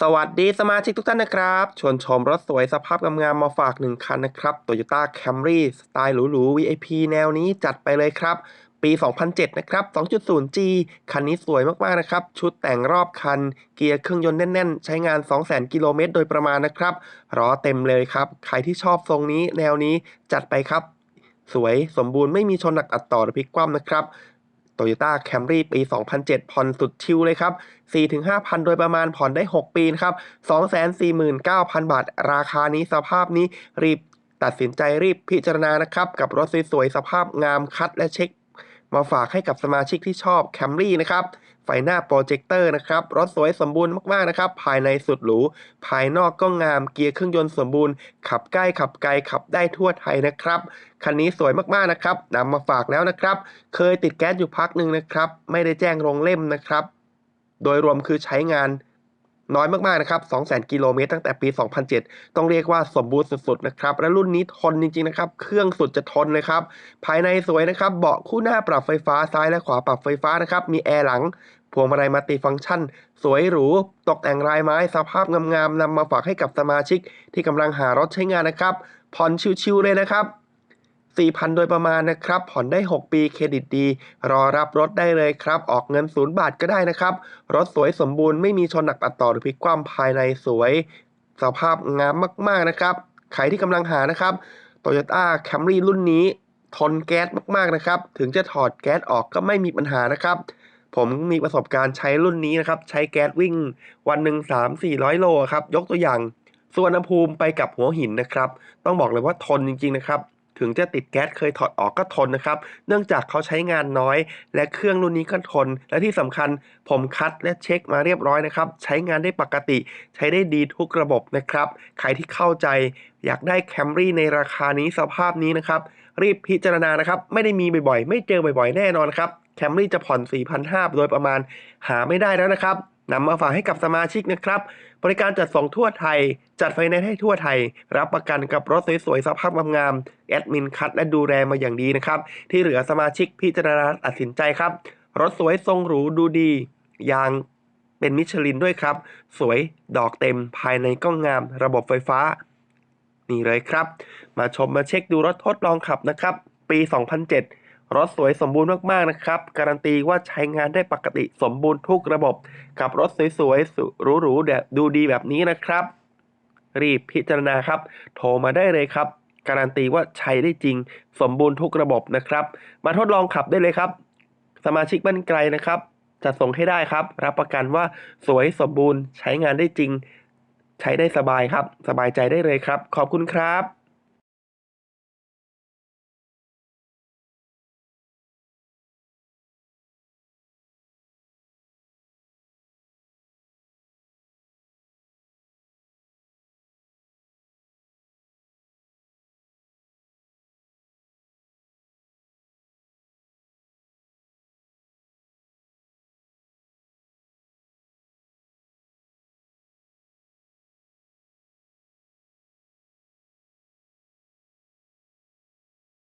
สวัสดีสมาชิกทุกท่านนะครับ ชวนชมรถสวยสภาพงามๆมาฝากหนึ่งคันนะครับ Toyota Camry สไตล์หรูๆ VIP แนวนี้จัดไปเลยครับ ปี 2007 นะครับ 2.0G คันนี้สวยมากๆนะครับ ชุดแต่งรอบคัน เกียร์เครื่องยนต์แน่นๆ ใช้งาน 200,000 กิโลเมตรโดยประมาณนะครับล้อเต็มเลยครับ ใครที่ชอบทรงนี้แนวนี้จัดไปครับ สวยสมบูรณ์ไม่มีชนหนักอัดต่อหรือพลิกคว่ำนะครับ Toyota Camry ปี 2007 ผ่อนสุดชิลเลยครับ 4-5,000 โดยประมาณผ่อนได้ 6 ปีครับ 249,000 บาท ราคานี้สภาพนี้รีบตัดสินใจรีบพิจารณานะครับ กับรถสวยๆ สภาพงามคัดและเช็ค มาฝากให้กับสมาชิกที่ชอบ Camry นะครับไฟหน้าโปรเจคเตอร์นะครับรถสวยสมบูรณ์มากๆนะครับ ภายในสุดหรู ภายนอกก็งามเกียร์เครื่องยนต์สมบูรณ์ ขับใกล้ขับไกลขับได้ทั่วไทยนะครับ คันนี้สวยมากๆนะครับนำมาฝากแล้วนะครับ เคยติดแก๊สอยู่พักหนึ่งนะครับ ไม่ได้แจ้งลงเล่มนะครับ โดยรวมคือใช้งาน น้อยมากๆนะครับ 200,000 กิโลเมตรตั้งแต่ปี 2007 ต้องเรียกว่าสมบูรณ์สุดๆนะครับ และรุ่นนี้ทนจริงๆนะครับ เครื่องสุดจะทนเลยครับ ภายในสวยนะครับ เบาะคู่หน้าปรับไฟฟ้าซ้ายและขวาปรับไฟฟ้านะครับ มีแอร์หลัง พวงมาลัยมัลติฟังก์ชัน สวยหรู ตกแต่งลายไม้สภาพงามๆนำมาฝากให้กับสมาชิกที่กำลังหารถใช้งานนะครับ ผ่อนชิวๆเลยนะครับ 4,000 โดยประมาณนะครับ ผ่อนได้ 6 ปี เครดิตดี รอรับรถได้เลยครับ ออกเงิน 0 บาทก็ได้นะครับ รถสวยสมบูรณ์ไม่มีชนหนักตัดต่อหรือพลิกคว่ำภายในสวย สภาพงามมากๆนะครับ ใครที่กำลังหานะครับ Toyota Camry รุ่นนี้ ทนแก๊สมากๆนะครับ ถึงจะถอดแก๊สออกก็ไม่มีปัญหานะครับ ผมมีประสบการณ์ใช้รุ่นนี้นะครับ ใช้แก๊สวิ่ง วันหนึ่ง3-400 โลครับ ยกตัวอย่างสุวรรณภูมิไปกับหัวหินนะครับ ต้องบอกเลยว่าทนจริง ๆ นะครับ ถึงจะติดแก๊สเคยถอดออกก็ทนนะครับ เนื่องจากเขาใช้งานน้อย และเครื่องรุ่นนี้ก็ทน และที่สำคัญผมคัดและเช็คมาเรียบร้อยนะครับ ใช้งานได้ปกติ ใช้ได้ดีทุกระบบนะครับ ใครที่เข้าใจ อยากได้ Camry ในราคานี้สภาพนี้นะครับ รีบพิจารณานะครับ ไม่ได้มีบ่อยๆ ไม่เจอบ่อยๆ แน่นอนครับ Camry จะผ่อน 4,500โดยประมาณหาไม่ได้แล้วนะครับ นำมาฝากให้กับสมาชิกนะครับ บริการจัดส่งทั่วไทย จัดไฟแนนซ์ให้ทั่วไทย รับประกันกับรถสวยๆสภาพงามๆแอดมินคัดและดูแลมาอย่างดีนะครับ ที่เหลือสมาชิกพิจารณาตัดสินใจครับ รถสวยทรงหรูดูดียางเป็นมิชลินด้วยครับ สวยดอกเต็มภายในก็งาม ระบบไฟฟ้า นี่เลยครับ มาชมมาเช็คดูรถทดลองขับนะครับ ปี 2007 รถสวยสมบูรณ์มากๆนะครับ การันตีว่าใช้งานได้ปกติสมบูรณ์ทุกระบบ กับรถสวยๆหรูๆแบบดูดีแบบนี้นะครับ รีบพิจารณาครับ โทรมาได้เลยครับ การันตีว่าใช้ได้จริง สมบูรณ์ทุกระบบนะครับ มาทดลองขับได้เลยครับ สมาชิกบ้านไกลนะครับจะส่งให้ได้ครับ รับประกันว่าสวยสมบูรณ์ใช้งานได้จริง ใช้ได้สบายครับ สบายใจได้เลยครับ ขอบคุณครับ